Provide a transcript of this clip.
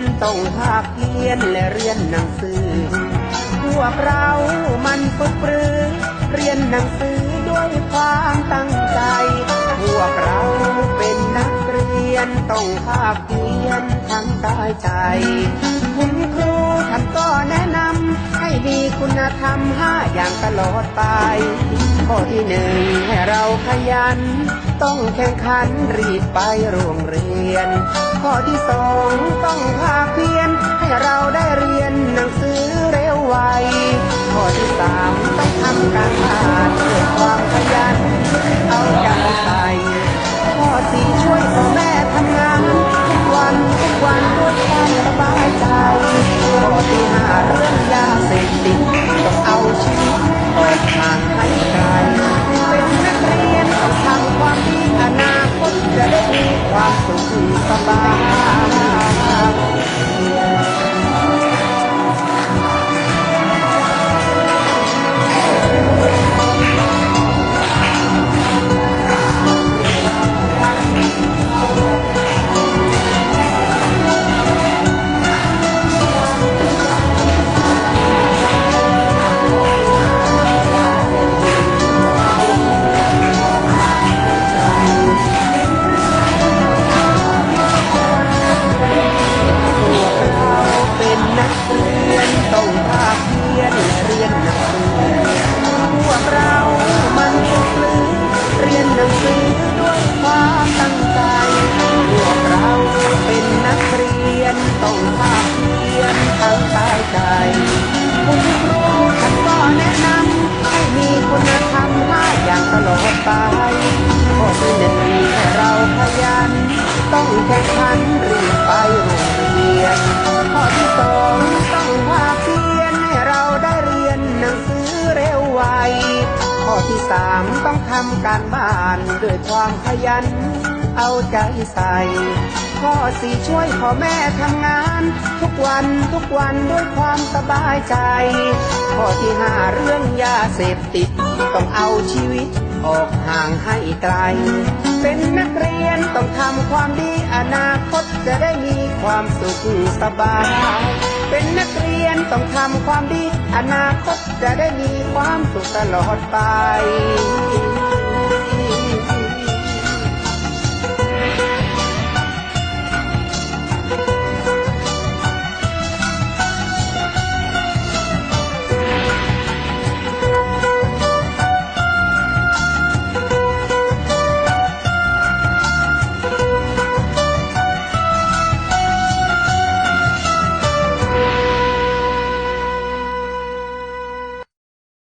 นต้องภาคเพียนและเรียนหนังสือ พวกเรามันฝึกปรือเรียนหนังสือด้วยความตั้งใจ พวกเราเป็นนักเรียนต้องภาคเพียนทั้งกายใจ คุณครูท่านก็แนะนำให้มีคุณธรรมห้าอย่างตลอดไป ข้อที่หนึ่งให้เราขยัน ต้องแข่งขันรีบไปโรงเรียน ข้อที่สองต้องภาคเพียน ให้เราได้เรียนหนังสือเร็วไว ข้อที่สามต้องทำการบ้านด้วยความขยัน ความสุขสบายียนทั้งกายใจคุณครูท่านก็แนะนำให้มีคุณธรรมห้าอย่างตลอดไปข้อที่หนึ่งให้เราขยัน ต้องแข่งขันรีบไปโรงเรียน ข้อที่สองต้องภาคเพียนให้เราได้เรียนหนังสือเร็วไว ข้อที่สามต้องทำการบ้านด้วยความขยัน เอาใจใส่ ข้อสี่ช่วยพ่อแม่ทำงาน ทุกวันทุกวันด้วยความสบายใจ ข้อที่ห้าเรื่องยาเสพติด ต้องเอาชีวิตออกห่างให้ไกล เป็นนักเรียนต้องทำความดีอนาคตจะได้มีความสุขสบาย เป็นนักเรียนต้องทำความดี อนาคตจะได้มีความสุขตลอดไป